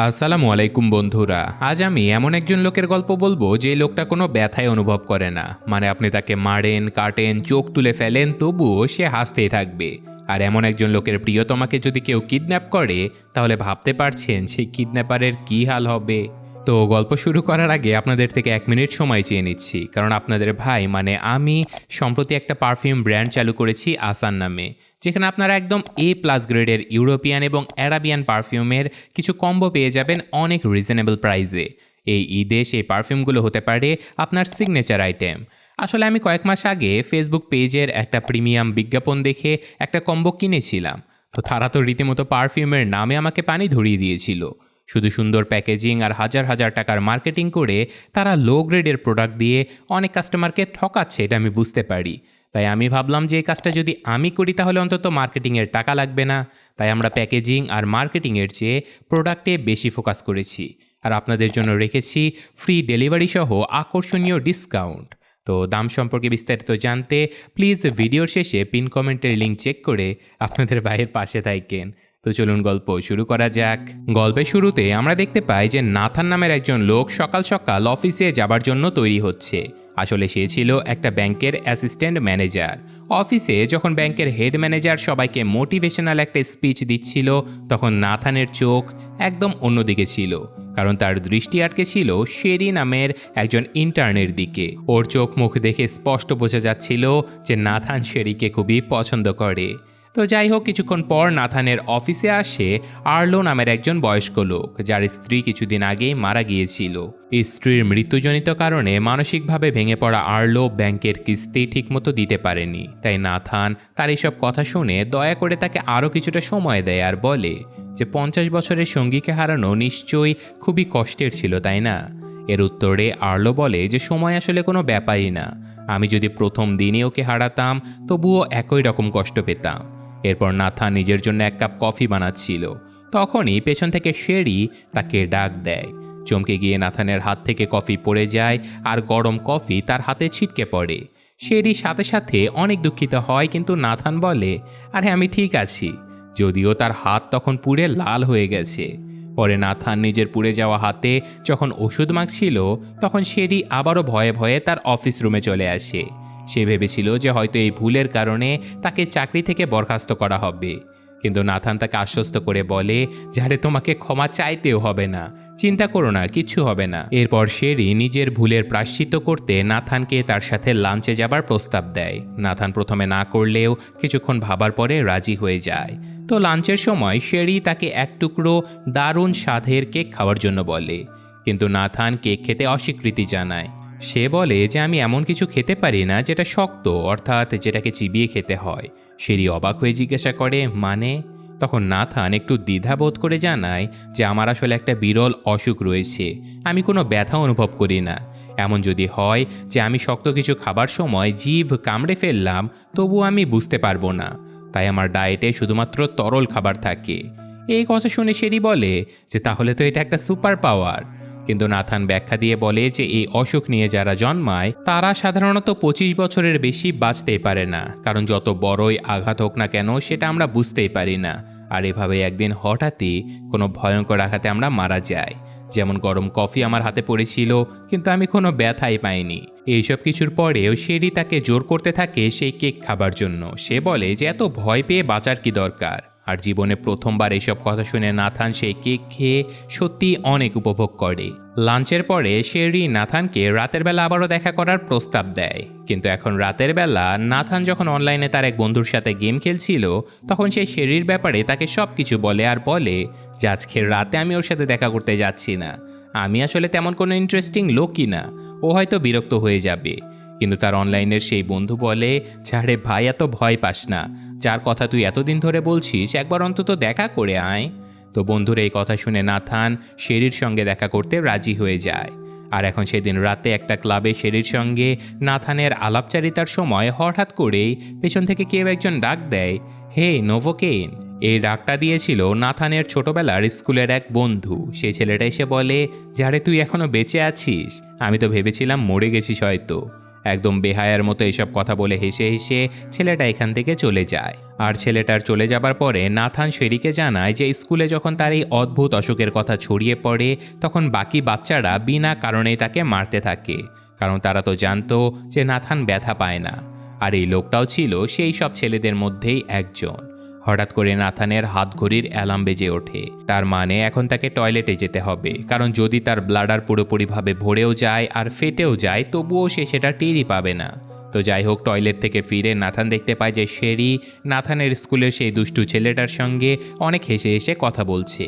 আসসালামু আলাইকুম, বন্ধুরা। আজ আমি এমন একজন লোকের গল্প বলব যে লোকটা কোনো ব্যথায় অনুভব করে না। মানে আপনি তাকে মারেন, কাটেন, চোখ তুলে ফেলেন, তবুও সে হাসতেই থাকবে। আর এমন একজন লোকের প্রিয়তমাকে যদি কেউ কিডন্যাপ করে, তাহলে ভাবতে পারছেন সেই কিডন্যাপারের কী হাল হবে। তো গল্প শুরু করার আগে আপনাদের থেকে এক মিনিট সময় চেয়ে নিচ্ছি। কারণ আপনাদের ভাই মানে আমি, সম্প্রতি একটা পারফিউম ব্র্যান্ড চালু করেছি আসান নামে, যেখানে আপনারা একদম এ প্লাস গ্রেডের ইউরোপিয়ান এবং অ্যারাবিয়ান পারফিউমের কিছু কম্বো পেয়ে যাবেন অনেক রিজনেবল প্রাইসে এই ঈদে সেই পারফিউমগুলো হতে পারে আপনার সিগনেচার আইটেম আসলে আমি কয়েক মাস আগে ফেসবুক পেজের একটা প্রিমিয়াম বিজ্ঞাপন দেখে একটা কম্বো কিনেছিলাম। তো তারা তো রীতিমতো পারফিউমের নামে আমাকে পানি ধরিয়ে দিয়েছিল। শুধু সুন্দর প্যাকেজিং আর হাজার হাজার টাকার মার্কেটিং করে তারা লো গ্রেডের প্রোডাক্ট দিয়ে অনেক কাস্টমারকে ঠকাচ্ছে, এটা আমি বুঝতে পারি। তাই আমি ভাবলাম যে এই কাজটা যদি আমি করি তাহলে অন্তত মার্কেটিংয়ের টাকা লাগবে না। তাই আমরা প্যাকেজিং আর মার্কেটিংয়ের চেয়ে প্রোডাক্টে বেশি ফোকাস করেছি। আর আপনাদের জন্য রেখেছি ফ্রি ডেলিভারি সহ আকর্ষণীয় ডিসকাউন্ট তো দাম সম্পর্কে বিস্তারিত জানতে প্লিজ ভিডিওর শেষে পিন কমেন্টের লিঙ্ক চেক করে আপনাদের ভাইয়ের পাশে থাকেন। তো চলুন গল্প শুরু করা যাক। গল্পের শুরুতে আমরা দেখতে পাই যে নাথান নামের একজন লোক সকাল সকাল অফিসে যাবার জন্য তৈরি হচ্ছে। আসলে সে ছিল একটা ব্যাংকের অ্যাসিস্ট্যান্ট ম্যানেজার। অফিসে যখন ব্যাংকের হেড ম্যানেজার সবাইকে মোটিভেশনাল একটা স্পিচ দিচ্ছিল, তখন নাথানের চোখ একদম অন্যদিকে ছিল, কারণ তার দৃষ্টি আটকে ছিল শেরি নামের একজন ইন্টার্নের দিকে। ওর চোখ মুখ দেখে স্পষ্ট বোঝা যাচ্ছিল যে নাথান শেরিকে খুবই পছন্দ করে। তো যাই হোক, কিছুক্ষণ পর নাথানের অফিসে আসে আর্লো নামের একজন বয়স্ক লোক, যার স্ত্রী কিছুদিন আগেই মারা গিয়েছিল। স্ত্রীর মৃত্যুজনিত কারণে মানসিকভাবে ভেঙে পড়া আর্লো ব্যাংকের কিস্তি ঠিকমতো দিতে পারেনি। তাই নাথান তার এসব কথা শুনে দয়া করে তাকে আরও কিছুটা সময় দেয় আর বলে যে, পঞ্চাশ বছরের সঙ্গীকে হারানো নিশ্চয়ই খুবই কষ্টের ছিল, তাই না? এর উত্তরে আর্লো বলে যে, সময় আসলে কোনো ব্যাপারই না। আমি যদি প্রথম দিনে ওকে হারাতাম, তবুও একই রকম কষ্ট পেতাম। এরপর নাথা নিজের জন্য এক কাপ কফি বানাচ্ছিল। তখনই পেছন থেকে শেরি তাকে ডাক দেয়। চমকে গিয়ে নাথানের হাত থেকে কফি পড়ে যায় আর গরম কফি তার হাতে ছিটকে পড়ে। শেরি সাথে সাথে অনেক দুঃখিত হয় কিন্তু নাথান বলে, আরে আমি ঠিক আছি। যদিও তার হাত তখন পুড়ে লাল হয়ে গেছে। পরে নাথান নিজের পুড়ে যাওয়া হাতে যখন ওষুধ মাখছিল, তখন শেরি আবারও ভয়ে ভয়ে তার অফিস রুমে চলে আসে। সে ভেবেছিল যে হয়তো এই ভুলের কারণে তাকে চাকরি থেকে বরখাস্ত করা হবে। কিন্তু নাথান তাকে আশ্বস্ত করে বলে, যারে তোমাকে ক্ষমা চাইতেও হবে না, চিন্তা করো না, কিচ্ছু হবে না। এরপর শেরি নিজের ভুলের প্রাশ্চিত করতে নাথানকে তার সাথে লাঞ্চে যাবার প্রস্তাব দেয়। নাথান প্রথমে না করলেও কিছুক্ষণ ভাবার পরে রাজি হয়ে যায়। তো লাঞ্চের সময় শেরি তাকে এক টুকরো দারুণ স্বাদের কেক খাওয়ার জন্য বলে। কিন্তু নাথান কেক খেতে অস্বীকৃতি জানায়। সে বলে যে আমি এমন কিছু খেতে পারি না যেটা শক্ত, অর্থাৎ যেটাকে চিবিয়ে খেতে হয়। শেরি অবাক হয়ে জিজ্ঞাসা করে মানে? তখন নাথান একটু দ্বিধাবোধ করে জানায় যে আমার আসলে একটা বিরল অসুখ রয়েছে। আমি কোনো ব্যথা অনুভব করি না। এমন যদি হয় যে আমি শক্ত কিছু খাবার সময় জিভ কামড়ে ফেললাম, তবু আমি বুঝতে পারব না। তাই আমার ডায়েটে শুধুমাত্র তরল খাবার থাকে। এই কথা শুনে শেরি বলে যে, তাহলে তো এটা একটা সুপার পাওয়ার। কিন্তু নাথান ব্যাখ্যা দিয়ে বলে যে এই অসুখ নিয়ে যারা জন্মায়, তারা সাধারণত পঁচিশ বছরের বেশি বাঁচতেই পারে না। কারণ যত বড়ই আঘাত হোক না কেন, সেটা আমরা বুঝতেই পারি না। আর এভাবে একদিন হঠাৎই কোনো ভয়ঙ্কর আঘাতে আমরা মারা যাই। যেমন গরম কফি আমার হাতে পড়েছিল, কিন্তু আমি কোনো ব্যথাই পাইনি। এইসব কিছুর পরেও শেরি তাকে জোর করতে থাকে সেই কেক খাবার জন্য। সে বলে যে এত ভয় পেয়ে বাঁচার কি দরকার? আর জীবনে প্রথমবার এসব কথা শুনে নাথান সেই কেক খেয়ে সত্যি অনেক উপভোগ করে। লাঞ্চের পরে শেরি নাথানকে রাতের বেলা আবারও দেখা করার প্রস্তাব দেয়। কিন্তু এখন রাতের বেলা নাথান যখন অনলাইনে তার এক বন্ধুর সাথে গেম খেলছিল, তখন সেই শেরির ব্যাপারে তাকে সব কিছু বলে আর বলে, যে আজকের রাতে আমি ওর সাথে দেখা করতে যাচ্ছি না। আমি আসলে তেমন কোনো ইন্টারেস্টিং লোকই না। ও হয়তো বিরক্ত হয়ে যাবে। কিন্তু তার অনলাইনের সেই বন্ধু বলে যারে ভাই, এত ভয় পাস না। যার কথা তুই এতদিন ধরে বলছিস, একবার অন্তত দেখা করে আয়। তো বন্ধুর এই কথা শুনে নাথান শেরির সঙ্গে দেখা করতে রাজি হয়ে যায়। আর এখন সেদিন রাতে একটা ক্লাবে শেরির সঙ্গে নাথানের আলাপচারিতার সময় হঠাৎ করেই পেছন থেকে কেউ একজন ডাক দেয়, হে নোভোকেন এই ডাকটা দিয়েছিল নাথানের ছোটবেলার স্কুলের এক বন্ধু। সেই ছেলেটা এসে বলে, যারে তুই এখনও বেঁচে আছিস। আমি তো ভেবেছিলাম মরে গেছিস হয়তো। একদম বেহায়ার মতো এসব কথা বলে হেসে হেসে ছেলেটা এখান থেকে চলে যায়। আর ছেলেটার চলে যাবার পরে নাথান শেরিকে জানায় যে স্কুলে যখন তার এই অদ্ভুত অসুখের কথা ছড়িয়ে পড়ে, তখন বাকি বাচ্চারা বিনা কারণেই তাকে মারতে থাকে। কারণ তারা তো জানতো যে নাথান ব্যথা পায় না। আর এই লোকটাও ছিল সেই সব ছেলেদের মধ্যেই একজন। হঠাৎ করে নাথানের হাত ঘড়ির অ্যালার্ম বেজে ওঠে। তার মানে এখন তাকে টয়লেটে যেতে হবে। কারণ যদি তার ব্লাডার পুরোপুরিভাবে ভরেও যায় আর ফেটেও যায়, তবুও সে সেটা টেরই পাবে না। তো যাই হোক, টয়লেট থেকে ফিরে নাথান দেখতে পায় যে শেরি নাথানের স্কুলের সেই দুষ্টু ছেলেটার সঙ্গে অনেক হেসে হেসে কথা বলছে।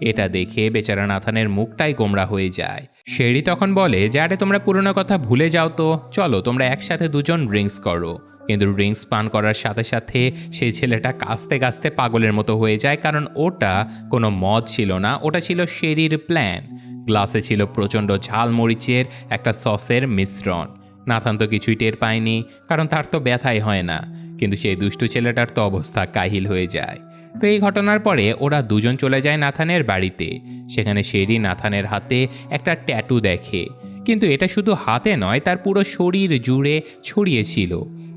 এটা দেখে বেচারা নাথানের মুখটাই গোমরা হয়ে যায়। শেরি তখন বলে যে আরে তোমরা পুরনো কথা ভুলে যাও তো, চলো তোমরা একসাথে দুজন ড্রিঙ্কস করো। কিন্তু ড্রিঙ্কস পান করার সাথে সাথে সেই ছেলেটা কাস্তে কাস্তে পাগলের মতো হয়ে যায়, কারণ ওটা কোনো মদ ছিল না, ওটা ছিল শেরির প্ল্যান। গ্লাসে ছিল প্রচণ্ড ঝাল মরিচের একটা সসের মিশ্রণ। নাথান তো কিছুই টের পায়নি, কারণ তার তো ব্যথাই হয় না। কিন্তু সেই দুষ্টু ছেলেটার তো অবস্থা কাহিল হয়ে যায়। তো এই ঘটনার পরে ওরা দুজন চলে যায় নাথানের বাড়িতে। সেখানে শেরি নাথানের হাতে একটা ট্যাটু দেখে। কিন্তু এটা শুধু হাতে নয়, তার পুরো শরীর জুড়ে ছড়িয়েছিল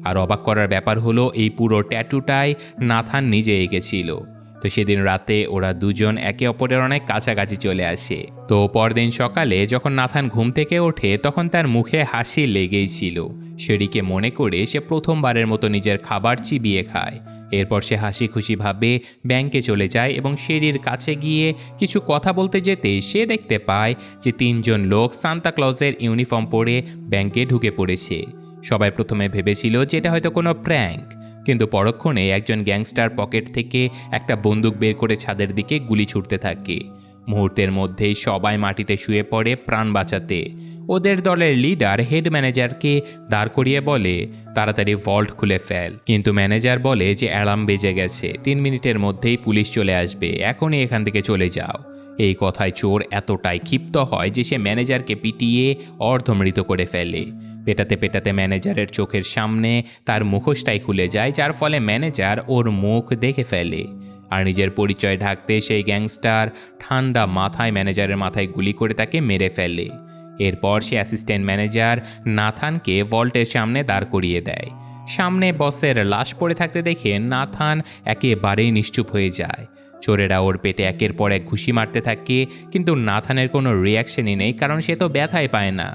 আর অবাক করার ব্যাপার হলো, এই পুরো ট্যাটুটাই নাথান নিজে এঁকেছিল। তো সেদিন রাতে ওরা দুজন একে অপরের অনেক কাছাকাছি চলে আসে। তো পরদিন সকালে যখন নাথান ঘুম থেকে ওঠে, তখন তার মুখে হাসি লেগেই ছিল। সেদিকে মনে করে সে প্রথমবারের মতো নিজের খাবার চিবিয়ে খায়। এরপর সে হাসি খুশিভাবে ব্যাংকে চলে যায় এবং শেরির কাছে গিয়ে কিছু কথা বলতে যেতে সে দেখতে পায় যে তিনজন লোক সান্তা ক্লজের ইউনিফর্ম পরে ব্যাংকে ঢুকে পড়েছে। সবাই প্রথমে ভেবেছিল যে এটা হয়তো কোনো প্র্যাঙ্ক কিন্তু পরক্ষণে একজন গ্যাংস্টার পকেট থেকে একটা বন্দুক বের করে ছাদের দিকে গুলি ছুটতে থাকে। মুহূর্তের মধ্যেই সবাই মাটিতে শুয়ে পড়ে প্রাণ বাঁচাতে। ওদের দলের লিডার হেড ম্যানেজারকে দাঁড় করিয়ে বলে, তাড়াতাড়ি ভল্ট খুলে ফেল। কিন্তু ম্যানেজার বলে যে অ্যালার্ম বেজে গেছে। তিন মিনিটের মধ্যেই পুলিশ চলে আসবে। এখনই এখান থেকে চলে যাও। এই কথায় চোর এতটাই ক্ষিপ্ত হয় যে সে ম্যানেজারকে পিটিয়ে অর্ধমৃত করে ফেলে। পেটাতে পেটাতে ম্যানেজারের চোখের সামনে তার মুখোশটাই খুলে যায়, যার ফলে ম্যানেজার ওর মুখ দেখে ফেলে। আর নিজের পরিচয় ঢাকতে সেই গ্যাংস্টার ঠান্ডা মাথায় ম্যানেজারের মাথায় গুলি করে তাকে মেরে ফেলে। এরপর সে অ্যাসিস্ট্যান্ট ম্যানেজার নাথানকে ভল্টের সামনে দাঁড় করিয়ে দেয়। সামনে বসের লাশ পড়ে থাকতে দেখে নাথান একেবারেই নিশ্চুপ হয়ে যায়। চোরেরা ওর পেটে একের পর এক ঘুষি মারতে থাকে, কিন্তু নাথানের কোনো রিয়াকশনই নেই, কারণ সে তো ব্যথায় পায় না।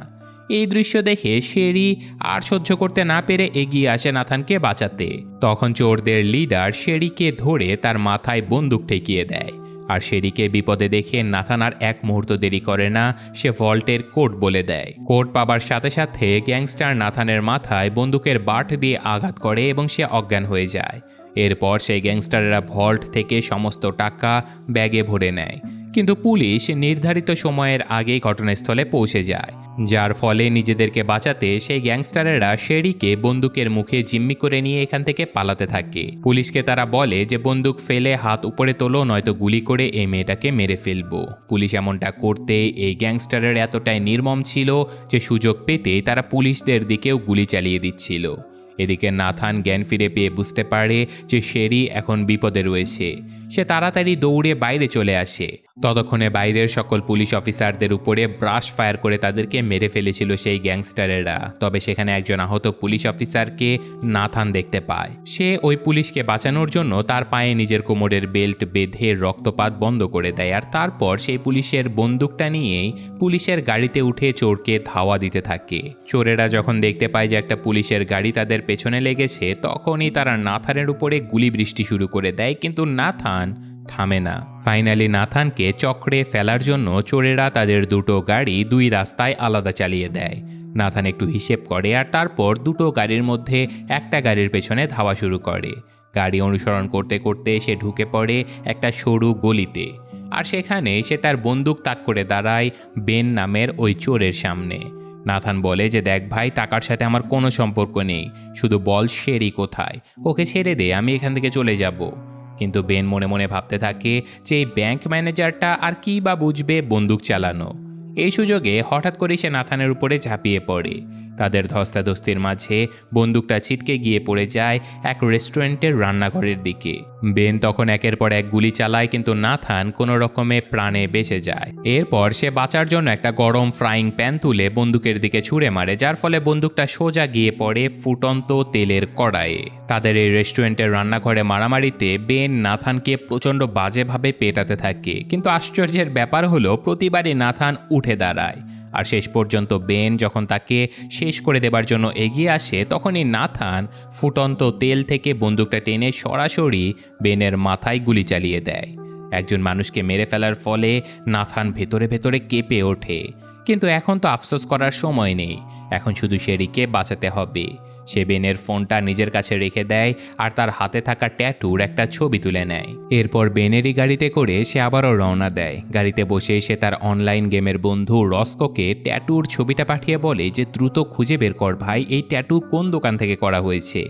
এই দৃশ্য দেখে শেরি আর সহ্য করতে না পেরে এগিয়ে আসে নাথানকে বাঁচাতে। তখন চোরদের লিডার শেরিকে ধরে তার মাথায় বন্দুক ঠেকিয়ে দেয়। আর শেরিকে বিপদে দেখে নাথান আর এক মুহূর্ত দেরি করে না, সে ভল্টের কোট বলে দেয়। কোড পাবার সাথে সাথে গ্যাংস্টার নাথানের মাথায় বন্দুকের বাট দিয়ে আঘাত করে এবং সে অজ্ঞান হয়ে যায়। এরপর সেই গ্যাংস্টাররা ভল্ট থেকে সমস্ত টাকা ব্যাগে ভরে নেয়। কিন্তু পুলিশ নির্ধারিত সময়ের আগেই ঘটনাস্থলে পৌঁছে যায়। যার ফলে নিজেদেরকে বাঁচাতে সেই গ্যাংস্টারেরা শেরিকে বন্দুকের মুখে জিম্মি করে নিয়ে এখান থেকে পালাতে থাকে। পুলিশকে তারা বলে যে, বন্দুক ফেলে হাত উপরে তোলো, নয়তো গুলি করে এই মেয়েটাকে মেরে ফেলব। পুলিশ এমনটা করতে এই গ্যাংস্টারের এতটাই নির্মম ছিল যে, সুযোগ পেতে তারা পুলিশদের দিকেও গুলি চালিয়ে দিচ্ছিল। এদিকে নাথান জ্ঞান ফিরে পেয়ে বুঝতে পারে যে শেরি এখন বিপদে রয়েছে। সে তাড়াতাড়ি দৌড়ে বাইরে চলে আসে। ততক্ষণে বাইরের সকল পুলিশ অফিসারদের উপরে ব্রাশ ফায়ার করে তাদেরকে মেরে ফেলেছিল সেই গ্যাংস্টারেরা। তবে সেখানে একজন আহত পুলিশ অফিসারকে নাথান দেখতে পায়। সে ওই পুলিশকে বাঁচানোর জন্য তার পায়ে নিজের কোমরের বেল্ট বেঁধে রক্তপাত বন্ধ করে দেয় আর তারপর সেই পুলিশের বন্দুকটা নিয়েই পুলিশের গাড়িতে উঠে চোরকে ধাওয়া দিতে থাকে। চোরেরা যখন দেখতে পায় যে একটা পুলিশের গাড়ি তাদের পেছনে লেগেছে, তখনই তারা নাথানের উপরে গুলি বৃষ্টি শুরু করে দেয়, কিন্তু নাথান থামে না। ফাইনালি নাথানকে চক্রে ফেলার জন্য চোরেরা তাদের দুটো গাড়ি দুই রাস্তায় আলাদা চালিয়ে দেয়। নাথান একটু হিসেব করে আর তারপর দুটো গাড়ির মধ্যে একটা গাড়ির পেছনে ধাওয়া শুরু করে। গাড়ি অনুসরণ করতে করতে সে ঢুকে পড়ে একটা সরু গলিতে আর সেখানে সে তার বন্দুক তাক করে দাঁড়ায় বেন নামের ওই চোরের সামনে। নাথান বলে যে, দেখ ভাই, টাকার সাথে আমার কোনো সম্পর্ক নেই। শুধু বল সেরই কোথায়? ওকে ছেড়ে দে, আমি এখান থেকে চলে যাব। কিন্তু বেন মনে মনে ভাবতে থাকে যে, এই ব্যাংক ম্যানেজারটা আর কি বা বুঝবে বন্দুক চালানো। এই সুযোগে হঠাৎ করে সে নাথানের উপরে ঝাঁপিয়ে পড়ে। তাদের ধস্তাধস্তির মাঝে বন্দুকটা ছিটকে গিয়ে পড়ে যায় এক রেস্টুরেন্টের রান্নাঘরের দিকে। বেন তখন একের পর এক গুলি চালায়, কিন্তু নাথান কোনো রকমে প্রাণে বেঁচে যায়। এরপর সে বাঁচার জন্য একটা গরম ফ্রাইং প্যান তুলে বন্দুকের দিকে ছুঁড়ে মারে, যার ফলে বন্দুকটা সোজা গিয়ে পড়ে ফুটন্ত তেলের কড়াইয়ে। তাদের এই রেস্টুরেন্টের রান্নাঘরে মারামারিতে বেন নাথানকে প্রচণ্ড বাজেভাবে পেটাতে থাকে। কিন্তু আশ্চর্যের ব্যাপার হলো, প্রতিবারই নাথান উঠে দাঁড়ায়। আর শেষ পর্যন্ত বেন যখন তাকে শেষ করে দেবার জন্য এগিয়ে আসে, তখনই নাথান ফুটন্ত তেল থেকে বন্দুকটা টেনে সরাসরি বেনের মাথায় গুলি চালিয়ে দেয়। একজন মানুষকে মেরে ফেলার ফলে নাথান ভেতরে ভেতরে কেঁপে ওঠে। কিন্তু এখন তো আফসোস করার সময় নেই। এখন শুধু শেরিকে বাঁচাতে হবে। সে বেনের ফোনটা নিজের কাছে রেখে দেয় আর তার হাতে থাকা ট্যাটুর একটা ছবি তুলে নেয়। এরপর বেনেরই গাড়িতে করে সে আবারও রওনা দেয়। গাড়িতে বসে সে তার অনলাইন গেমের বন্ধু রস্কোকে ট্যাটুর ছবিটা পাঠিয়ে বলে যে, দ্রুত খুঁজে বের কর ভাই, এই ট্যাটু কোন দোকান থেকে করা হয়েছে?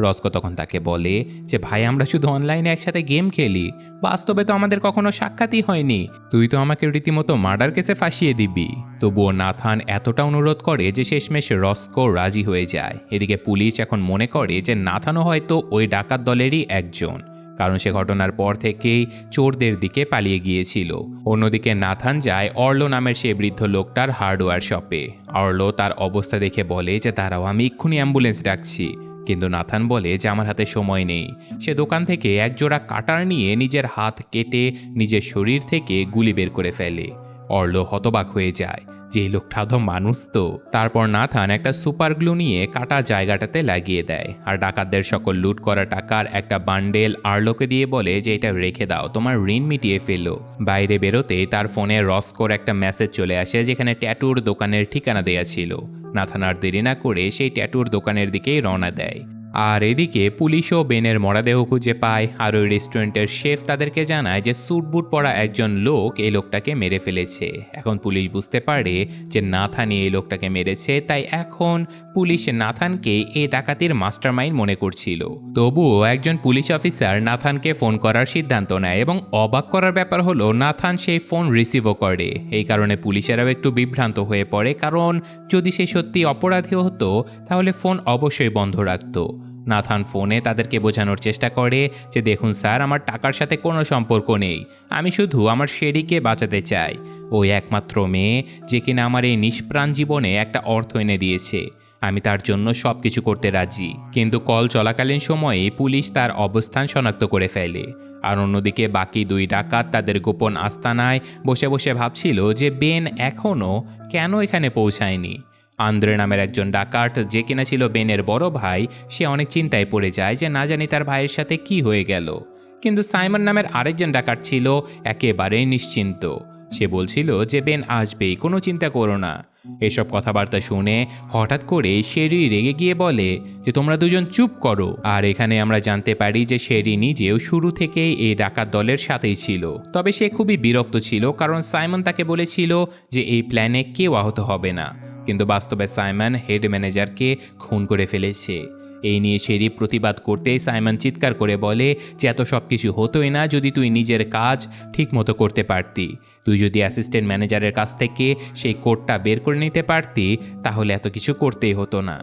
রস্কো তখন তাকে বলে যে, ভাই, আমরা শুধু অনলাইনে একসাথে গেম খেলি। বাস্তবে তো আমাদের কখনো সাক্ষাৎই হয়নি। তুই তো আমাকে রীতিমতো মার্ডার কেসে ফাঁসিয়ে দিবি। তবুও নাথান এতটা অনুরোধ করে যে, শেষমেশ রস্কো রাজি হয়ে যায়। এদিকে পুলিশ এখন মনে করে যে, নাথানও হয়তো ওই ডাকাত দলেরই একজন। কারণ সে ঘটনার পর থেকেই চোরদের দিকে পালিয়ে গিয়েছিল। অন্যদিকে নাথান যায় অর্লো নামের সে বৃদ্ধ লোকটার হার্ডওয়্যার শপে অর্লো তার অবস্থা দেখে বলে যে, দাঁড়াও, আমি এক্ষুনি অ্যাম্বুলেন্স ডাকছি। কিন্তু নাথান বলে যে আমার হাতে সময় নেই। সে দোকান থেকে একজোড়া কাটার নিয়ে নিজের হাত কেটে নিজের শরীর থেকে গুলি বের করে ফেলে। অর্ল হতবাক হয়ে যায়। যে লোকটা তো মানুষ তো, তারপর নাথান একটা সুপার গ্লু নিয়ে কাটা জায়গাটাতে লাগিয়ে দেয়। আর ডাকাতদের সকল লুট করা টাকার একটা বান্ডেল আর্লোকে দিয়ে বলে যে, এটা রেখে দাও, তোমার ঋণ মিটিয়ে ফেলো। বাইরে বেরোতে তার ফোনে রস্কোর একটা মেসেজ চলে আসে, যেখানে ট্যাটুর দোকানের ঠিকানা দেয়া ছিল। নাথান আর দেরি না করে সেই ট্যাটুর দোকানের দিকেই রওনা দেয়। আর এদিকে পুলিশও বেনের মরাদেহ খুঁজে পায়। আর ওই রেস্টুরেন্টের শেফ তাদেরকে জানায় যে স্যুট বুট পরা একজন লোক এই লোকটাকে মেরে ফেলেছে। এখন পুলিশ বুঝতে পারে যে নাথানি এই লোকটাকে মেরেছে, তাই এখন পুলিশ নাথানকে এই ডাকাতির মাস্টারমাইন্ড মনে করছিল। তবুও একজন পুলিশ অফিসার নাথানকে ফোন করার সিদ্ধান্ত নেয় এবং অবাক করার ব্যাপার হলো, নাথান সেই ফোন রিসিভও করে। এই কারণে পুলিশেরাও একটু বিভ্রান্ত হয়ে পড়ে, কারণ যদি সে সত্যি অপরাধী হতো, তাহলে ফোন অবশ্যই বন্ধ রাখতো। নাথান ফোনে তাদেরকে বোঝানোর চেষ্টা করে যে, দেখুন স্যার, আমার টাকার সাথে কোনো সম্পর্ক নেই। আমি শুধু আমার শেরিকে বাঁচাতে চাই। ওই একমাত্র মেয়ে যে কিনা আমার এই নিষ্প্রাণ জীবনে একটা অর্থ এনে দিয়েছে। আমি তার জন্য সব কিছু করতে রাজি। কিন্তু কল চলাকালীন সময়ে পুলিশ তার অবস্থান শনাক্ত করে ফেলে। আর অন্যদিকে বাকি দুই ডাকাত তাদের গোপন আস্তানায় বসে বসে ভাবছিল যে, বেন এখনও কেন এখানে পৌঁছায়নি? আন্দ্রে নামের একজন ডাকাত যে কিনা ছিল বেনের বড় ভাই, সে অনেক চিন্তায় পড়ে যায় যে না জানি তার ভাইয়ের সাথে কি হয়ে গেল। কিন্তু সাইমন নামের আরেকজন ডাকাত ছিল একেবারেই নিশ্চিন্ত। সে বলছিল যে, বেন, আসবেই, কোনো চিন্তা করো না। এসব কথাবার্তা শুনে হঠাৎ করে শেরি রেগে গিয়ে বলে যে, তোমরা দুজন চুপ করো। আর এখানে আমরা জানতে পারি যে, শেরি নিজেও শুরু থেকেই এই ডাকাত দলের সাথেই ছিল। তবে সে খুবই বিরক্ত ছিল, কারণ সাইমন তাকে বলেছিল যে, এই প্ল্যানে কেউ আহত হবে না। কিন্তু বাস্তবে সাইমন হেড ম্যানেজারকে খুন করে ফেলেছে। এই নিয়ে শেরি প্রতিবাদ করতে সাইমন চিৎকার করে বলে যে এত সব কিছু হতোই না যদি তুই নিজের কাজ ঠিকমতো করতে পারতি। তুই যদি অ্যাসিস্ট্যান্ট ম্যানেজারের কাছ থেকে সেই কোডটা বের করে নিতে পারতি, তাহলে এত কিছু করতেই হতো না।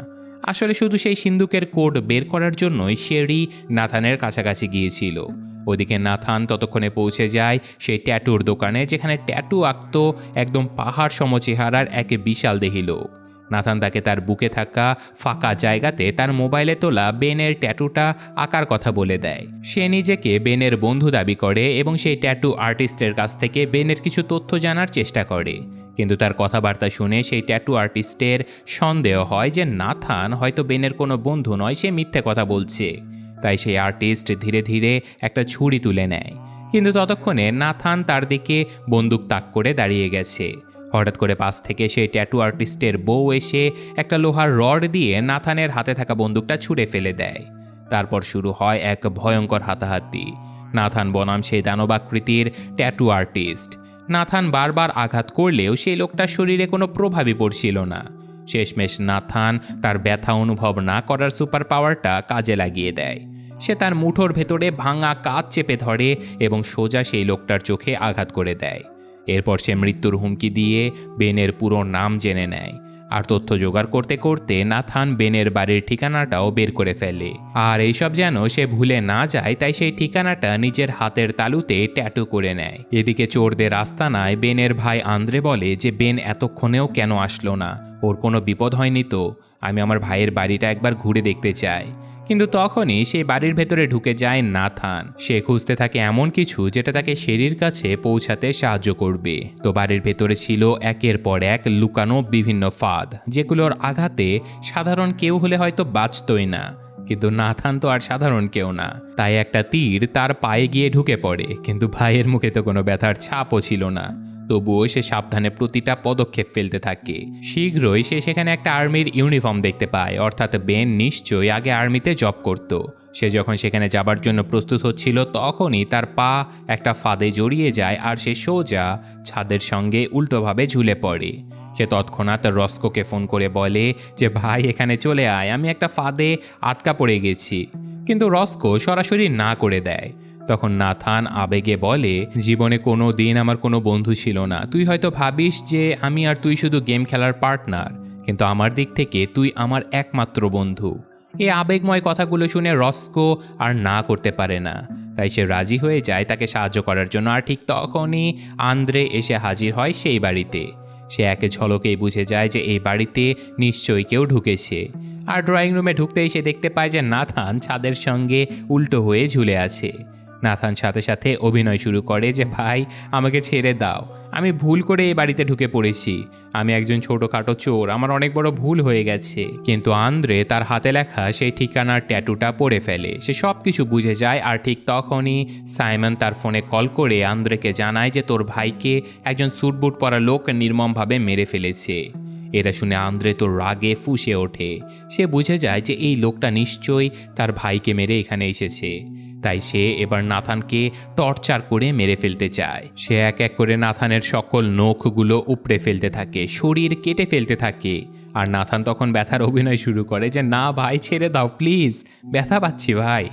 আসলে শুধু সেই সিন্দুকের কোড বের করার জন্যই শেরি নাথানের কাছাকাছি গিয়েছিল। ওদিকে নাথান ততক্ষণে পৌঁছে যায় সেই ট্যাটুর দোকানে, যেখানে ট্যাটু আঁকতো একদম পাহাড় সমচেহারার এক বিশাল দেহি লোক। নাথান তাকে তার বুকে থাকা ফাঁকা জায়গাতে তার মোবাইলে তোলা বেনের ট্যাটুটা আঁকার কথা বলে দেয়। সে নিজেকে বেনের বন্ধু দাবি করে এবং সেই ট্যাটু আর্টিস্টের কাছ থেকে বেনের কিছু তথ্য জানার চেষ্টা করে। কিন্তু তার কথাবার্তা শুনে সেই ট্যাটু আর্টিস্টের সন্দেহ হয় যে নাথান হয়তো বেনের কোনো বন্ধু নয়, সে মিথ্যে কথা বলছে। তাই সেই আর্টিস্ট ধীরে ধীরে একটা ছুরি তুলে নেয়। কিন্তু ততক্ষণে নাথান তার দিকে বন্দুক তাক করে দাঁড়িয়ে গেছে। হঠাৎ করে পাশ থেকে সেই ট্যাটু আর্টিস্টের বউ এসে একটা লোহার রড দিয়ে নাথানের হাতে থাকা বন্দুকটা ছুঁড়ে ফেলে দেয়। তারপর শুরু হয় এক ভয়ঙ্কর হাতাহাতি। নাথান বনাম সেই দানবাকৃতির ট্যাটু আর্টিস্ট নাথান বারবার আঘাত করলেও সেই লোকটার শরীরে কোনো প্রভাবই পড়ছিল না। শেষমেশ নাথান তার ব্যথা অনুভব না করার সুপার পাওয়ারটা কাজে লাগিয়ে দেয়। সে তার মুঠোর ভেতরে ভাঙা কাঁধ চেপে ধরে এবং সোজা সেই লোকটার চোখে আঘাত করে দেয়। এরপর সে মৃত্যুর হুমকি দিয়ে বেনের পুরো নাম জেনে নেয়। আর তথ্য জোগাড় করতে করতে নাথান বেনের বাড়ির ঠিকানাটাও বের করে ফেলে। আর এইসব যেন সে ভুলে না যায়, তাই সেই ঠিকানাটা নিজের হাতের তালুতে ট্যাটু করে নেয়। এদিকে চোরদের আস্তানায় বেনের ভাই আন্দ্রে বলে যে, বেন এতক্ষণেও কেন আসলো না? ওর কোনো বিপদ হয়নি তো? আমি আমার ভাইয়ের বাড়িটা একবার ঘুরে দেখতে চাই। কিন্তু তখনই সেই বাড়ির ভেতরে ঢুকে যায় নাথান। সে খুঁজতে থাকে এমন কিছু যেটা তাকে শেরির কাছে পৌঁছাতে সাহায্য করবে। তো বাড়ির ভেতরে ছিল একের পর এক লুকানো বিভিন্ন ফাঁদ, যেগুলোর আঘাতে সাধারণ কেউ হলে হয়তো বাঁচতই না। কিন্তু নাথান তো আর সাধারণ কেউ না। তাই একটা তীর তার পায়ে গিয়ে ঢুকে পড়ে, কিন্তু ভাইয়ের মুখে তো কোনো ব্যথার ছাপও ছিল না। তবুও সে সাবধানে প্রতিটা পদক্ষেপ ফেলতে থাকে। শীঘ্রই সে সেখানে একটা আর্মির ইউনিফর্ম দেখতে পায়, অর্থাৎ বেন নিশ্চয়ই আগে আর্মিতে জব করত। সে যখন সেখানে যাবার জন্য প্রস্তুত হচ্ছিল, তখনই তার পা একটা ফাঁদে জড়িয়ে যায় আর সে সোজা ছাদের সঙ্গে উল্টোভাবে ঝুলে পড়ে। সে তৎক্ষণাৎ রস্কোকে ফোন করে বলে যে, ভাই, এখানে চলে আয়, আমি একটা ফাঁদে আটকা পড়ে গেছি। কিন্তু রস্কো সরাসরি না করে দেয়। তখন নাথান আবেগে বলে, জীবনে কোনো দিন আমার কোনো বন্ধু ছিল না। তুই হয়তো ভাবিস যে আমি আর তুই শুধু গেম খেলার পার্টনার, কিন্তু আমার দিক থেকে তুই আমার একমাত্র বন্ধু। এই আবেগময় কথাগুলো শুনে রস্কো আর না করতে পারে না। তাই সে রাজি হয়ে যায় তাকে সাহায্য করার জন্য। আর ঠিক তখনই আন্দ্রে এসে হাজির হয় সেই বাড়িতে। সে একে ঝলকেই বুঝে যায় যে এই বাড়িতে নিশ্চয়ই কেউ ঢুকেছে। আর ড্রয়িং রুমে ঢুকতেই সে দেখতে পায় যে নাথান ছাদের সঙ্গে উল্টো হয়ে ঝুলে আছে। নাথান সাথে সাথে অভিনয় শুরু করে যে, ভাই, আমাকে ছেড়ে দাও। আমি ভুল করে এই বাড়িতে ঢুকে পড়েছি। আমি একজন ছোটোখাটো চোর। আমার অনেক বড় ভুল হয়ে গেছে। কিন্তু আন্দ্রে তার হাতে লেখা সেই ঠিকানার ট্যাটুটা পড়ে ফেলে। সে সব কিছু বুঝে যায় আর ঠিক তখনই সাইমন তার ফোনে কল করে আন্দ্রেকে জানায় যে, তোর ভাইকে একজন স্যুটবুট পরা লোক নির্মমভাবে মেরে ফেলেছে। এটা শুনে আন্দ্রে তো রাগে ফুসে ওঠে। সে বুঝে যায় যে, এই লোকটা নিশ্চয়ই তার ভাইকে মেরে এখানে এসেছে। তাই সে এবার নাথানকে টর্চার করে মেরে ফেলতে চায়। সে এক এক করে নাথানের সকল নখগুলো উপড়ে ফেলতে থাকে, শরীর কেটে ফেলতে থাকে। আর নাথান তখন ব্যথার অভিনয় শুরু করে যে, না ভাই, ছেড়ে দাও, প্লিজ। ব্যথা পাচ্ছি ভাই।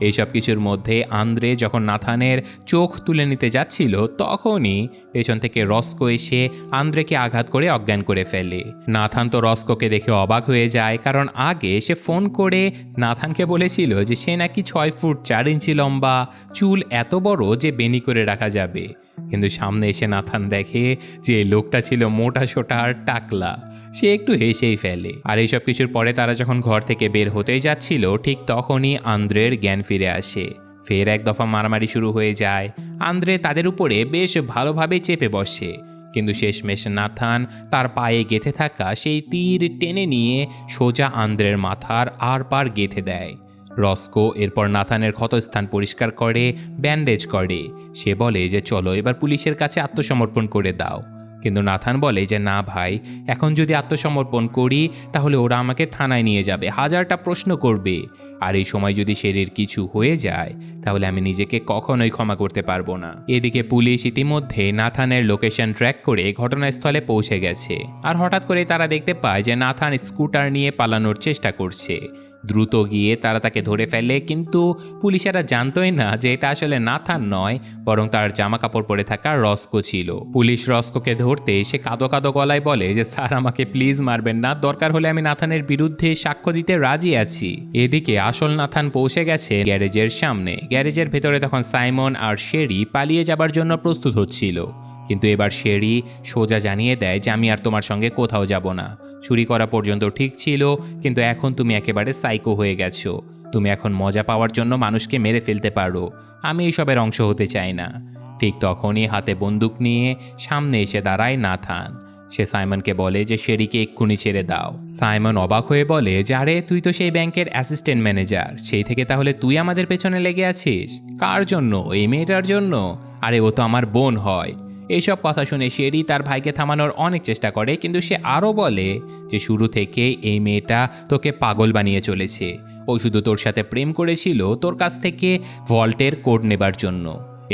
এইসব কিছুর মধ্যে আন্দ্রে যখন নাথানের চোখ তুলে নিতে যাচ্ছিল, তখনই পেছন থেকে রস্কো এসে আন্দ্রেকে আঘাত করে অজ্ঞান করে ফেলে। নাথান তো রস্কোকে দেখে অবাক হয়ে যায়, কারণ আগে সে ফোন করে নাথানকে বলেছিল যে সে নাকি ছয় ফুট চার ইঞ্চি লম্বা, চুল এত বড় যে বেনি করে রাখা যাবে। কিন্তু সামনে এসে নাথান দেখে যে লোকটা ছিল মোটা সোটা আর টাকলা। সে একটু হেসেই ফেলে। আর এইসব কিছুর পরে তারা যখন ঘর থেকে বের হতেই যাচ্ছিল, ঠিক তখনই আন্দ্রের জ্ঞান ফিরে আসে। ফের এক দফা মারামারি শুরু হয়ে যায়। আন্দ্রে তাদের উপরে বেশ ভালোভাবে চেপে বসে। কিন্তু শেষমেশ নাথান তার পায়ে গেঁথে থাকা সেই তীর টেনে নিয়ে সোজা আন্দ্রের মাথার আর পার গেঁথে দেয়। রস্কো এরপর নাথানের ক্ষতস্থান পরিষ্কার করে, ব্যান্ডেজ করে। সে বলে যে, চলো, এবার পুলিশের কাছে আত্মসমর্পণ করে দাও। কিন্তু নাথান বলে যে, না ভাই, এখন যদি আত্মসমর্পণ করি, তাহলে ওরা আমাকে থানায় নিয়ে যাবে, হাজারটা প্রশ্ন করবে। আর এই সময় যদি শরীর কিছু হয়ে যায়, তাহলে আমি নিজেকে কখনোই ক্ষমা করতে পারব না। এদিকে পুলিশ ইতিমধ্যে নাথানের লোকেশন ট্র্যাক করে ঘটনাস্থলে পৌঁছে গেছে। আর হঠাৎ করে তারা দেখতে পায় যে, নাথান স্কুটার নিয়ে পালানোর চেষ্টা করছে। দ্রুত গিয়ে তারা তাকে ধরে ফেলে, কিন্তু পুলিশেরা জানতোই না যে এটা আসলে নাথান নয়, বরং তার জামা কাপড় পরে থাকা রস্কো ছিল। পুলিশ রস্কোকে ধরতে সে কাদো কাদো গলায় বলে যে, স্যার, আমাকে প্লিজ মারবেন না, দরকার হলে আমি নাথানের বিরুদ্ধে সাক্ষ্য দিতে রাজি আছি। এদিকে আসল নাথান পৌঁছে গেছে গ্যারেজের সামনে। গ্যারেজের ভেতরে তখন সাইমন আর শেরি পালিয়ে যাবার জন্য প্রস্তুত হচ্ছিল। কিন্তু এবার শেরি সোজা জানিয়ে দেয় যে আমি আর তোমার সঙ্গে কোথাও যাব না। চুরি করা পর্যন্ত ঠিক ছিল, কিন্তু এখন তুমি একেবারে সাইকো হয়ে গেছো। তুমি এখন মজা পাওয়ার জন্য মানুষকে মেরে ফেলতে পারো। আমি এইসবের অংশ হতে চাই না। ঠিক তখনই হাতে বন্দুক নিয়ে সামনে এসে দাঁড়ায় নাথান। সে সাইমনকে বলে যে, শেরিকে এক্ষুনি ছেড়ে দাও। সাইমন অবাক হয়ে বলে, যে আরে, তুই তো সেই ব্যাংকের অ্যাসিস্ট্যান্ট ম্যানেজার সেই থেকে তাহলে তুই আমাদের পেছনে লেগে আছিস? কার জন্য? এই মেয়েটার জন্য? আরে, ও তো আমার বোন হয়। এইসব কথা শুনে শেরি তার ভাইকে থামানোর অনেক চেষ্টা করে, কিন্তু সে আরও বলে যে শুরু থেকে এই মেয়েটা তোকে পাগল বানিয়ে চলেছে। ও শুধু তোর সাথে প্রেম করেছিল, তোর কাছ থেকে ভল্টের কোড নেবার জন্য।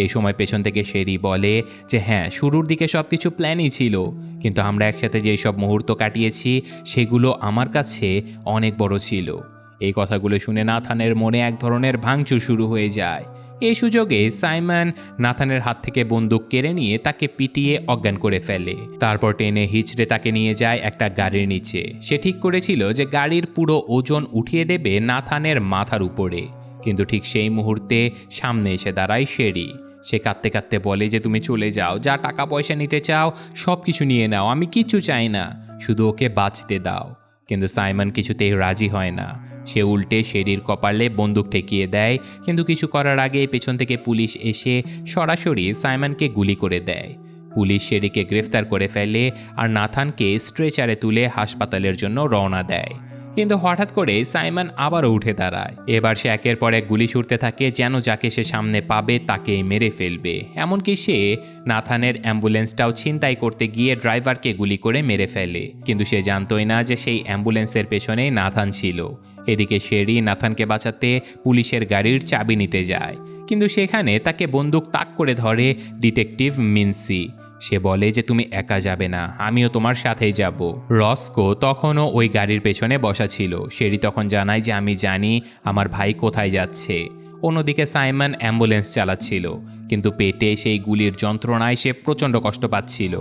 এই সময় পেছন থেকে শেরি বলে যে হ্যাঁ শুরুর দিকে সব কিছু প্ল্যানই ছিল, কিন্তু আমরা একসাথে যেই সব মুহূর্ত কাটিয়েছি, সেগুলো আমার কাছে অনেক বড় ছিল। এই কথাগুলো শুনে নাথানের মনে এক ধরনের ভাঙচুর শুরু হয়ে যায়। এই সুযোগে সাইমন নাথানের হাত থেকে বন্দুক কেড়ে নিয়ে তাকে পিটিয়ে অজ্ঞান করে ফেলে। তারপর টেনে হিচড়ে তাকে নিয়ে যায় একটা গাড়ির নিচে। সে ঠিক করেছিল যে গাড়ির পুরো ওজন উঠিয়ে দেবে নাথানের মাথার উপরে। কিন্তু ঠিক সেই মুহূর্তে সামনে এসে দাঁড়ায় শেরি। সে কাঁদতে কাঁদতে বলে যে, তুমি চলে যাও। যা টাকা পয়সা নিতে চাও সব কিছু নিয়ে নাও। আমি কিচ্ছু চাই না। শুধু ওকে বাঁচতে দাও। কিন্তু সাইমন কিছুতেই রাজি হয় না। সে উল্টে শেরির কপালে বন্দুক ঠেকিয়ে দেয়, কিন্তু কিছু করার আগে পেছন থেকে পুলিশ এসে সরাসরি সাইমনকে গুলি করে দেয়। পুলিশ শেরিকে গ্রেফতার করে ফেলে আর নাথানকে স্ট্রেচারে তুলে হাসপাতালের জন্য রওনা দেয়। কিন্তু হঠাৎ করে সাইমন আবারও উঠে দাঁড়ায়। এবার সে একের পর এক গুলি ছুটতে থাকে, যেন যাকে সে সামনে পাবে তাকে মেরে ফেলবে। এমনকি সে নাথানের অ্যাম্বুলেন্সটাও ছিনতাই করতে গিয়ে ড্রাইভারকে গুলি করে মেরে ফেলে। কিন্তু সে জানতোই না যে সেই অ্যাম্বুলেন্সের পেছনেই নাথান ছিল। এদিকে শেরি নাথানকে বাঁচাতে পুলিশের গাড়ির চাবি নিতে যায়। কিন্তু সেখানে তাকে বন্দুক তাক করে ধরে ডিটেকটিভ মিনসি। সে বলে যে তুমি একা যাবে না, আমিও তোমার সাথেই যাব। রস্কো তখনও ওই গাড়ির পেছনে বসা ছিল। শেরি তখন জানায় যে আমি জানি আমার ভাই কোথায় যাচ্ছে। অন্যদিকে সাইমন অ্যাম্বুলেন্স চালাচ্ছিল, কিন্তু পেটে সেই গুলির যন্ত্রণায় সে প্রচণ্ড কষ্ট পাচ্ছিল।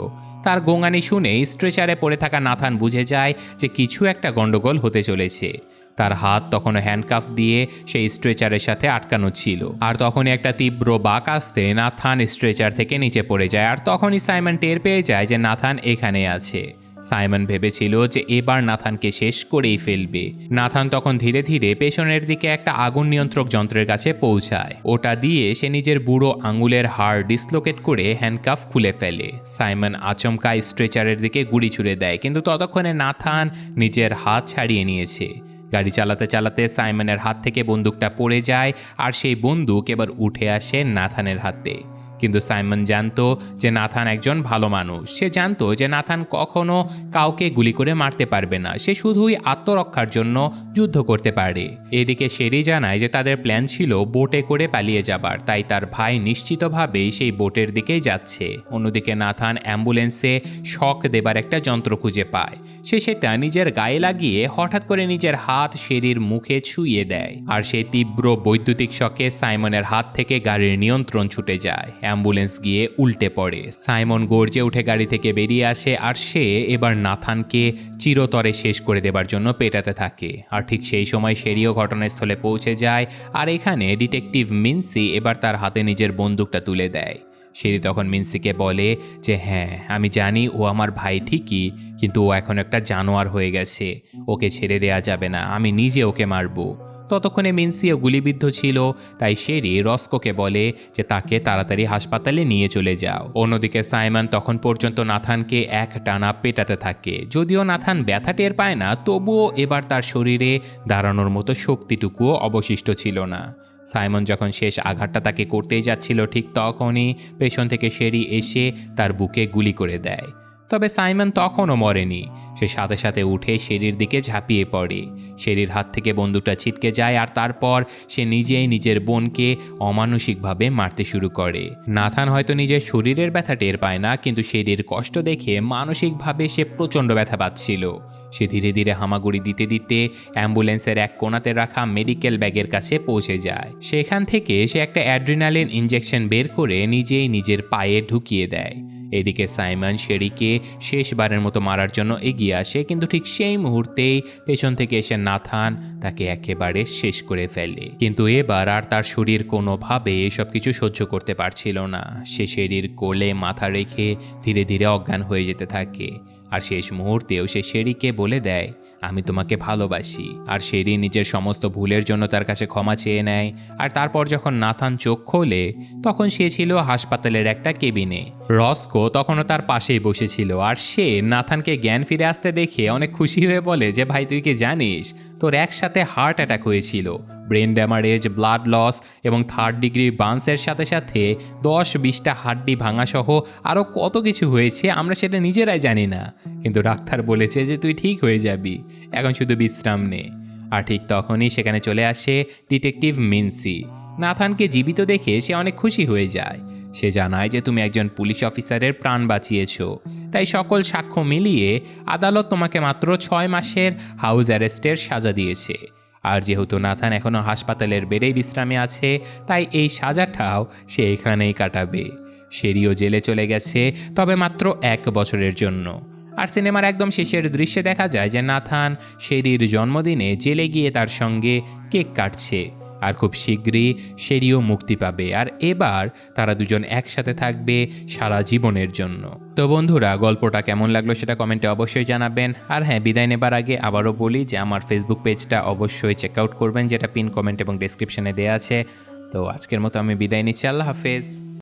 তার গোঙানি শুনেই স্ট্রেচারে পড়ে থাকা নাথান বুঝে যায় যে কিছু একটা গণ্ডগোল হতে চলেছে। তার হাত তখনও হ্যান্ডকাফ দিয়ে সেই স্ট্রেচারের সাথে আটকানো ছিল। আর তখনই একটা তীব্র বাঁক আসতে নাথান স্ট্রেচার থেকে নিচে পড়ে যায়। আর তখনই সাইমন টের পেয়ে যায় যে নাথান এখানে আছে। সাইমন ভেবেছিল যে এবার নাথানকে শেষ করেই ফেলবে। নাথান তখন ধীরে ধীরে পেছনের দিকে একটা আগুন নিয়ন্ত্রক যন্ত্রের কাছে পৌঁছায়। ওটা দিয়ে সে নিজের বুড়ো আঙুলের হাড় ডিসলোকেট করে হ্যান্ডকাফ খুলে ফেলে। সাইমন আচমকা স্ট্রেচারের দিকে গুড়ি ছুড়ে দেয়, কিন্তু ততক্ষণে নাথান নিজের হাত ছাড়িয়ে নিয়েছে। গাড়ি চালাতে চালাতে সাইমনের হাত থেকে বন্দুকটা পড়ে যায়, আর সেই বন্দুক এবার উঠে আসে নাথানের হাতে। কিন্তু সাইমন জানত যে নাথান একজন ভালো মানুষ। সে জানতো যে নাথান কখনো কাউকে গুলি করে মারতে পারবে না। সে শুধুই আত্মরক্ষার জন্য যুদ্ধ করতে পারে। এদিকে শেরি জানায় যে তাদের প্ল্যান ছিল বোটে করে পালিয়ে যাবার। তাই তার ভাই নিশ্চিতভাবেই সেই বোটের দিকেই যাচ্ছে। অন্যদিকে নাথান অ্যাম্বুলেন্সে শক দেবার একটা যন্ত্র খুঁজে পায়। সে সেটা নিজের গায়ে লাগিয়ে হঠাৎ করে নিজের হাত শেরির মুখে ছুঁয়ে দেয়। আর সেই তীব্র বৈদ্যুতিক শকে সাইমনের হাত থেকে গাড়ির নিয়ন্ত্রণ ছুটে যায়। অ্যাম্বুলেন্স গিয়ে উল্টে পড়ে। সাইমন গর্জে উঠে গাড়ি থেকে বেরিয়ে আসে আর সে এবার নাথানকে চিরতরে শেষ করে দেবার জন্য পেটাতে থাকে। আর ঠিক সেই সময় সেরিও ঘটনাস্থলে পৌঁছে যায় আর এখানে ডিটেকটিভ মিনসি এবার তার হাতে নিজের বন্দুকটা তুলে দেয়। সিঁড়ি তখন মিনসিকে বলে যে হ্যাঁ আমি জানি ও আমার ভাই ঠিকই, কিন্তু ও এখন একটা জানোয়ার হয়ে গেছে। ওকে ছেড়ে দেয়া যাবে না, আমি নিজে ওকে মারবো। ততক্ষণে মিনসিও গুলিবিদ্ধ ছিল, তাই শেরি রস্কোকে বলে যে তাকে তাড়াতাড়ি হাসপাতালে নিয়ে চলে যাও। অন্যদিকে সাইমন তখন পর্যন্ত নাথানকে এক টানা পেটাতে থাকে। যদিও নাথান ব্যথা টের পায় না, তবুও এবার তার শরীরে দাঁড়ানোর মতো শক্তিটুকুও অবশিষ্ট ছিল না। সাইমন যখন শেষ আঘাতটা তাকে করতেই যাচ্ছিল, ঠিক তখনই পেছন থেকে শেরি এসে তার বুকে গুলি করে দেয়। তবে সাইমন তখনও মরেনি। সে সাথে সাথে উঠে শেরির দিকে ঝাঁপিয়ে পড়ে। শেরির হাত থেকে বন্দুকটা ছিটকে যায় আর তারপর সে নিজেই নিজের বোনকে অমানসিকভাবে মারতে শুরু করে। নাথান হয়তো নিজের শরীরের ব্যথা টের পায় না, কিন্তু শেরির কষ্ট দেখে মানসিকভাবে সে প্রচণ্ড ব্যথা পাচ্ছিল। সে ধীরে ধীরে হামাগুড়ি দিতে দিতে অ্যাম্বুলেন্সের এক কোণাতে রাখা মেডিকেল ব্যাগের কাছে পৌঁছে যায়। সেখান থেকে সে একটা অ্যাড্রিনালিন ইঞ্জেকশন বের করে নিজেই নিজের পায়ে ঢুকিয়ে দেয়। এদিকে সাইমন শেরিকে শেষবারের মতো মারার জন্য এগিয়ে আসে, কিন্তু ঠিক সেই মুহূর্তেই পেছন থেকে এসে নাথান তাকে একেবারে শেষ করে ফেলে। কিন্তু এবার আর তার শরীর কোনোভাবে এসব কিছু সহ্য করতে পারছিল না। সে শেরির কোলে মাথা রেখে ধীরে ধীরে অজ্ঞান হয়ে যেতে থাকে। আর শেষ মুহূর্তেও সে শেরিকে বলে দেয়, আমি তোমাকে ভালোবাসি। আর শেরি নিজের সমস্ত ভুলের জন্য তার কাছে ক্ষমা চেয়ে নেয়। আর তারপর যখন নাথান চোখ খোলে, তখন সে ছিল হাসপাতালের একটা কেবিনে। রস্কো তখনও তার পাশেই বসেছিল আর সে নাথানকে জ্ঞান ফিরে আসতে দেখে অনেক খুশি হয়ে বলে যে, ভাই, তুই কি জানিস? তোর একসাথে হার্ট অ্যাটাক হয়েছিল। ব্রেন ড্যামারেজ, ব্লাড লস এবং থার্ড ডিগ্রি বান্সের সাথে সাথে দশ বিশটা হাড্ডি ভাঙাসহ আরও কত কিছু হয়েছে আমরা সেটা নিজেরাই জানি না। কিন্তু ডাক্তার বলেছে যে, তুই ঠিক হয়ে যাবি। এখন শুধু বিশ্রাম নে। আর ঠিক তখনই সেখানে চলে আসে ডিটেকটিভ মিনসি। নাথানকে জীবিত দেখে সে অনেক খুশি হয়ে যায়। সে জানায় যে তুমি একজন পুলিশ অফিসারের প্রাণ বাঁচিয়েছ। তাই সকল সাক্ষ্য মিলিয়ে আদালত তোমাকে মাত্র ছয় মাসের হাউস অ্যারেস্টের সাজা দিয়েছে। আর যেহেতু নাথান এখনও হাসপাতালের বেডেই বিশ্রামে আছে, তাই এই সাজাটাও সে এখানেই কাটাবে। শেরিও জেলে চলে গেছে, তবে মাত্র এক বছরের জন্য। আর সিনেমার একদম শেষের দৃশ্যে দেখা যায় যে নাথান শেরির জন্মদিনে জেলে গিয়ে তার সঙ্গে কেক কাটছে। আর খুব শীঘ্রই শেরিও মুক্তি পাবে। আর এবার তারা দুজন একসাথে থাকবে সারা জীবনের জন্য। তো বন্ধুরা, গল্পটা কেমন লাগল সেটা কমেন্টে অবশ্যই জানাবেন। আর হ্যাঁ বিদায় নেবার আগে আবারও বলি যে আমার ফেসবুক পেজটা অবশ্যই চেক আউট করবেন, যেটা পিন কমেন্ট এবং ডিসক্রিপশনে দেওয়া আছে। তো আজকের মতো আমি বিদায় নিচ্ছি, আল্লাহ হাফেজ।